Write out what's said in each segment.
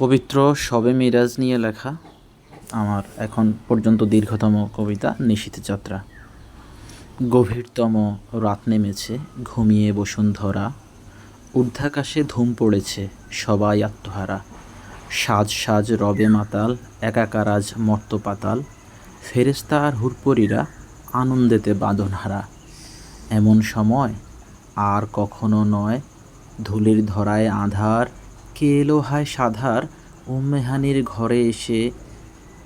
পবিত্র শবে মিরাজ নিয়ে লেখা আমার এখন পর্যন্ত দীর্ঘতম কবিতা নিশীথ যাত্রা। গভীরতম রাত নেমেছে, ঘুমিয়ে বসুন্ধরা ঊর্ধ্বাকাশে ধুম পড়েছে সবাই আত্মহারা। সাজ সাজ রবে মাতাল, একাকার আজ মর্ত পাতাল। ফেরেস্তা আর হুরপরীরা আনন্দেতে বাঁধনহারা এমন সময় আর কখনো নয়, ধুলির ধরায় আধার কে এলো হায় সাধার? উম্মেহানির ঘরে এসে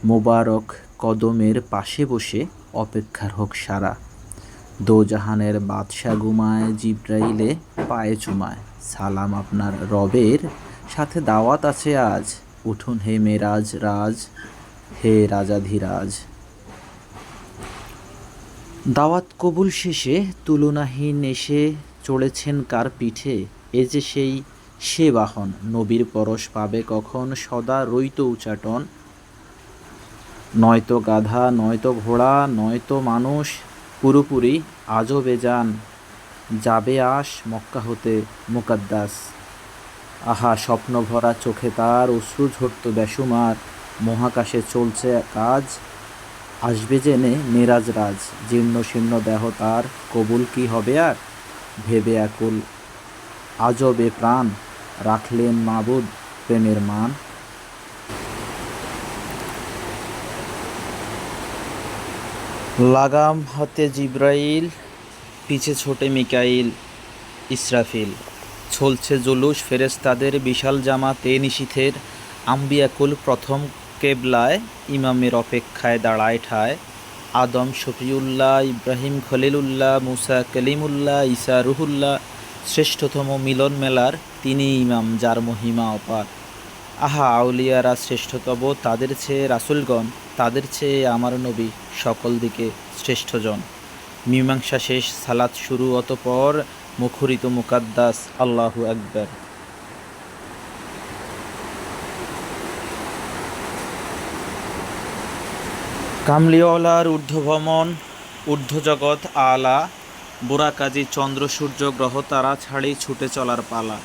মোবারক কদমের পাশে বসে অপেক্ষার হোক সারা। দোজাহানের বাদশা ঘুমায়, জিব্রাইলে পায়ে চুমায়। সালাম আপনার রবের সাথে দাওয়াত আছে আজ। উঠুন হে মেরাজ রাজ, হে রাজাধিরাজ। দাওয়াত কবুল শেষে তুলনাহীন এসে চড়েছেন কার পিঠে? এ যে সেই সে বাহন নবীর পরশ পাবে কখন? সদা রইত উচাটন। নয়তো গাধা, নয়তো ঘোড়া, নয়তো মানুষ, পুরোপুরি আজও বেজান যাবে আস মক্কা হতে মুকাদ্দাস। আহা, স্বপ্ন ভরা চোখে তার অশ্রু ঝরত বেসুমার মহাকাশে চলছে কাজ। আসবে জেনে মেরাজ রাজ। জীর্ণ শীর্ণ দেহ তার। কবুল কি হবে আর? ভেবে আকুল। আজবে প্রাণ। রাখলেন মাবুদ প্রেমের মান। লাগাম হাতে জিব্রাইল, পিছে ছোটে মিকাইল, ইসরাফিল। চলছে জুলুস ফেরেস্তাদের বিশাল জামাতে নিশীথের আম্বিয়াকুল প্রথম কেবলায় ইমামের অপেক্ষায় দাঁড়ায় ঠায়। আদম, শফিউল্লাহ, ইব্রাহিম, খলিলুল্লাহ, মুসা, কলিমুল্লাহ ইসা রুহুল্লাহ শ্রেষ্ঠতম মিলন মেলার তিনি ইমাম, যার মহিমা অপার। আহা, আউলিয়ারা শ্রেষ্ঠতব তাদের চেয়ে রাসুলগণ, তাদের চেয়ে আমার নবী সকল দিকে শ্রেষ্ঠজন। মীমাংসা শেষ, সালাত শুরু, অতপর মুখরিত মুকাদ্দাস আল্লাহু আকবর। কামলিওয়ালার ঊর্ধ্বভ্রমণ ঊর্ধ্বজগৎ আলা বুড়া কাজী চন্দ্র সূর্য গ্রহ তারা ছাড়ি ছুটে চলার পালা।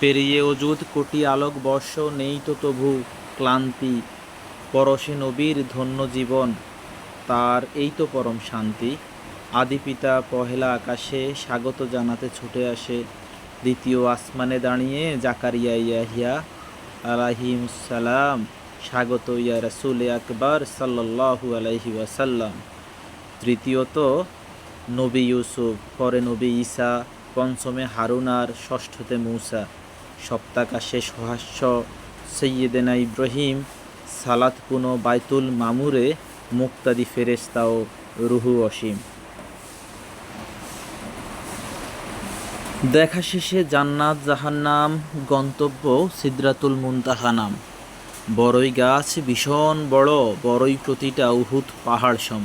পেরিয়ে অজুদ কোটি আলোক বর্ষ নেই তো তবু ক্লান্তি। পরশে নবীর ধন্য জীবন, তার এই তো পরম শান্তি। আদি পিতা পহেলা আকাশে স্বাগত জানাতে ছুটে আসে, দ্বিতীয় আসমানে দাঁড়িয়ে জাকারিয়া ইয়াহিয়া আলাহিমসালাম স্বাগত ইয়া রাসুল আকবর সাল্লাল্লাহু আলাইহি ওয়াসাল্লাম। তৃতীয়ত নবী ইউসুফ, পরে নবী ঈসা, পঞ্চমে হারুন আর ষষ্ঠতে মূসা। সপ্তাকাশে সহাস্য সৈয়দেনা ইব্রাহিম, সালাত পুনো বাইতুল মামুরে, মুক্তাদি ফেরেস্তা ও রুহু অসীম। দেখা শেষে জান্নাত জাহান্নাম, গন্তব্য সিদ্রাতুল মুনতাহা নাম। বড়ই গাছ ভীষণ বড়, বড়ই প্রতিটা উহুত পাহাড় সম।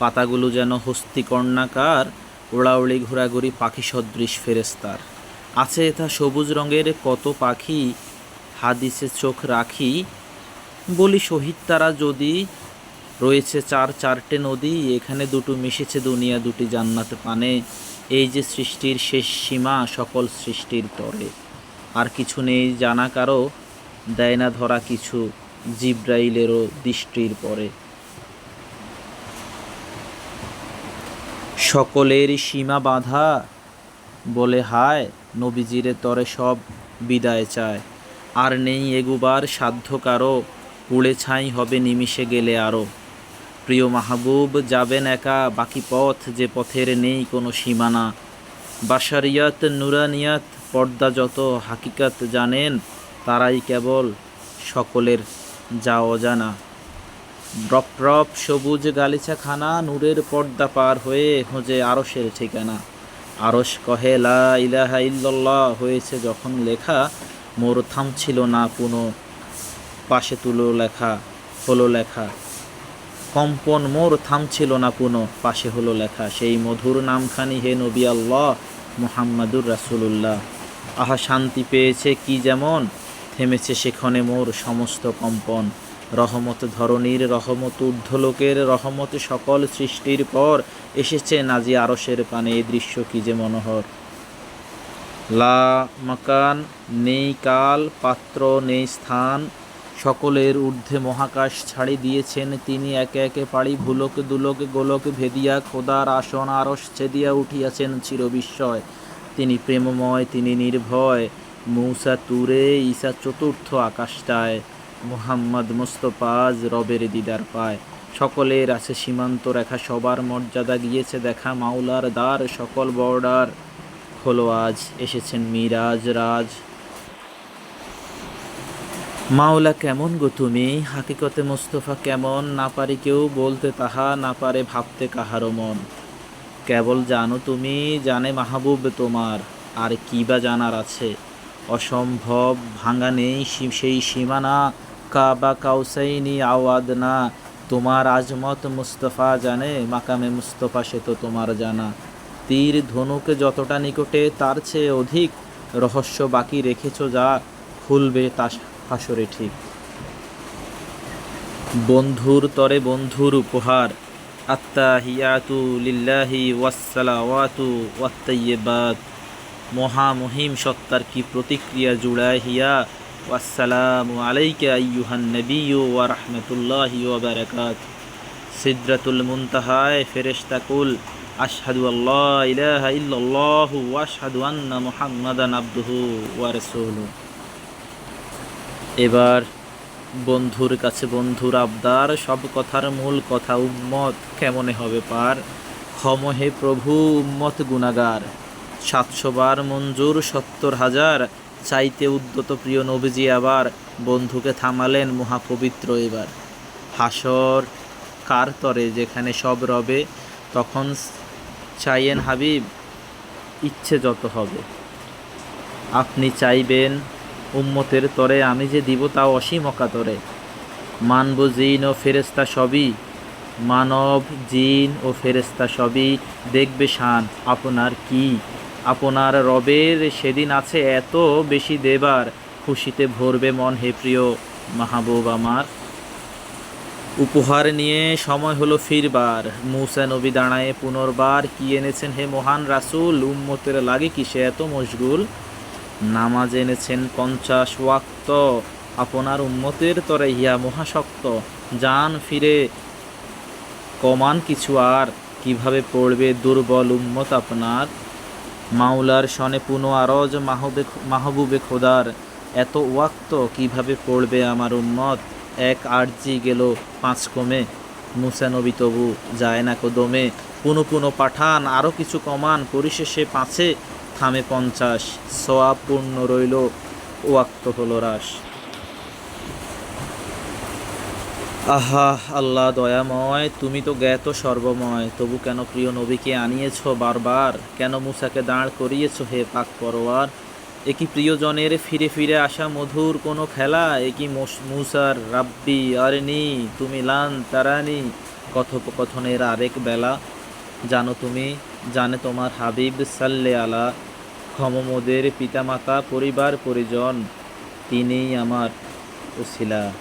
পাতাগুলো যেন হস্তিকর্ণাকার ওড়াউড়ি ঘোরাঘুরি পাখি সদৃশ ফেরেস্তার আছে এটা সবুজ রঙের কত পাখি, হাদিসে চোখ রাখি। বলি শহীদ তারা যদি রয়েছে চার চারটে নদী, এখানে দুটো মিশেছে দুনিয়া, দুটি জান্নাত পানে। এই যে সৃষ্টির শেষ সীমা, সকল সৃষ্টির তরে। আর কিছু নেই জানা কারও, দেয় না ধরা কিছু, জিব্রাইলেরও দৃষ্টির পরে। সকলের সীমা বাঁধা বলে হায়, নবীজিরে তরে সব বিদায় চায়। আর নেই এগুবার সাধ্য কারও পুড়ে ছাই হবে নিমিষে গেলে আরও প্রিয় মাহবুব, যাবেন একা, বাকি পথ যে পথের নেই কোনো সীমানা। বাসারিয়াত নুরানিয়াত, পর্দা যত হাকিকাত জানেন, তারাই কেবল সকলের যা অজানা। রপ সবুজ গালিচা খানা নূরের পর্দা পার হয়ে খোঁজে আরসের ঠিকানা। আরস কহে, লা ইলাহা ইল্লাল্লাহ হয়েছে যখন লেখা, মোর থামছিল না কোনো পাশে তুলো লেখা, হলো লেখা। কম্পন মোর থামছিল না পুনো পাশে হলো লেখা। সেই মধুর নামখানি হে নবী আল্লাহ মুহাম্মাদুর রাসুলুল্লাহ। আহা শান্তি পেয়েছে কি যেমন, থেমেছে সেখানে মোর সমস্ত কম্পন। রহমত ধরণীর, রহমত ঊর্ধ্বলোকের, রহমত সকল সৃষ্টির পর এসেছে নাজি আরসের পানে এই দৃশ্য কি যে মনোহর। লা মাকান, নেই কাল, পাত্র নেই স্থান, সকলের ঊর্ধ্বে মহাকাশ ছাড়ি দিয়েছেন তিনি একে একে পাড়ি, ভুলোক দুলোক গোলক ভেদিয়া খোদার আসন আরস ছেদিয়া উঠিয়াছেন চিরবিস্ময়। তিনি প্রেমময়, তিনি নির্ভয়, মৌসা তুরে ঈসা চতুর্থ আকাশটায়। মুহাম্মদ মুস্তফাজ রবের দিদার পায়। সকলের আছে সীমান্ত রেখা, সবার মর্যাদা গিয়েছে দেখা, মাওলার দ্বার সকল বর্ডার হলো আজ, এসেছেন মিরাজ রাজ। মাওলা কেমন গো তুমি? হাকিকতে মোস্তফা কেমন? না পারি কেউ বলতে তাহা, না পারে ভাবতে কাহারও মন। কেবল জানো তুমি, জানে মাহবুব তোমার, আর কি বা জানার আছে? অসম্ভব, ভাঙা নেই সেই সীমানা কাবা কাউসাইনি আওয়াদ না তোমার আজমত মুস্তফা জানে, মাকামে মুস্তফা সে তো তোমার জানা। তীর ধনুক যতটা নিকটে, তার চেয়ে অধিক রহস্য বাকি রেখেছ যা খুলবে তা হাসরে ঠিক। বন্ধুর তরে বন্ধুর উপহার আত্মাহিয়াতু লিল্লাহি ওয়াসসালাওয়াতু ওয়াত্তাইয়্যিবাত। মহামহিম সত্তার কি প্রতিক্রিয়া জুড়ায় হিয়া মুনতাহায় এবার বন্ধুর কাছে বন্ধুর আবদার, সব কথার মূল কথা উম্মত কেমনে হবে পার? ক্ষম হে প্রভু, উম্মত গুনাগার। সাতশো বার মঞ্জুর, সত্তর হাজার চাইতে উদ্যত প্রিয় নবীজি আবার বন্ধুকে থামালেন মহাপবিত্র এবার। হাসর কার তরে যেখানে সব রবে, তখন চাইয়েন, হাবিব, ইচ্ছে যত হবে। আপনি চাইবেন উম্মতের তরে, আমি যে দিব তা অসীম অকাতরে। মানব জিন ও ফেরেস্তা সবই, মানব জিন ও ফেরেস্তা সবই দেখবে শান। আপনার কি আপনার রবের সেদিন আছে এত বেশি দেবার, খুশিতে ভরবে মন হে প্রিয় মাহবুব আমার। উপহার নিয়ে সময় হলো ফিরবার, মুসা নবী দাঁড়ায় পুনর্বার কি এনেছেন হে মহান রাসুল, উম্মতের লাগে কিসে এত মশগুল? নামাজ এনেছেন পঞ্চাশ ওয়াক্ত, আপনার উম্মতের তরে ইয়া মহাশক্ত। যান ফিরে, কমান কিছু আর, কীভাবে পড়বে দুর্বল উম্মত আপনার? মাওলার সনে পুনো আরজ মাহবে মাহবুবে খোদার। এত ওয়াক্ত কীভাবে পড়বে আমার উন্মত এক আরজি গেল পাঁচ কমে। মুসানবী তবু যায় না কদমে পুনো পুনো পাঠান আরও কিছু কমান, পরিশেষে পাঁচে থামে পঞ্চাশ। সোয়াব পূর্ণ রইল, ওয়াক্ত হলো রাস আহা, আল্লাহ দয়াময়, তুমি তো জ্ঞাত সর্বময়, তবু কেন প্রিয় নবীকে আনিয়েছ বারবার? কেন মুসাকে দাঁড় করিয়েছ হে পাক পরোয়ার? এ কি প্রিয়জনের ফিরে ফিরে আসা মধুর কোনো খেলা? এ কি মোস- মুসার রাব্বি আরনি, তুমি লান তারানি? কথোপকথনের আরেক বেলা। জানো তুমি, জানে তোমার হাবিব সাল্লে আলা, ক্ষমমোদের পিতামাতা পরিবার পরিজন, তিনিই আমার উসিলা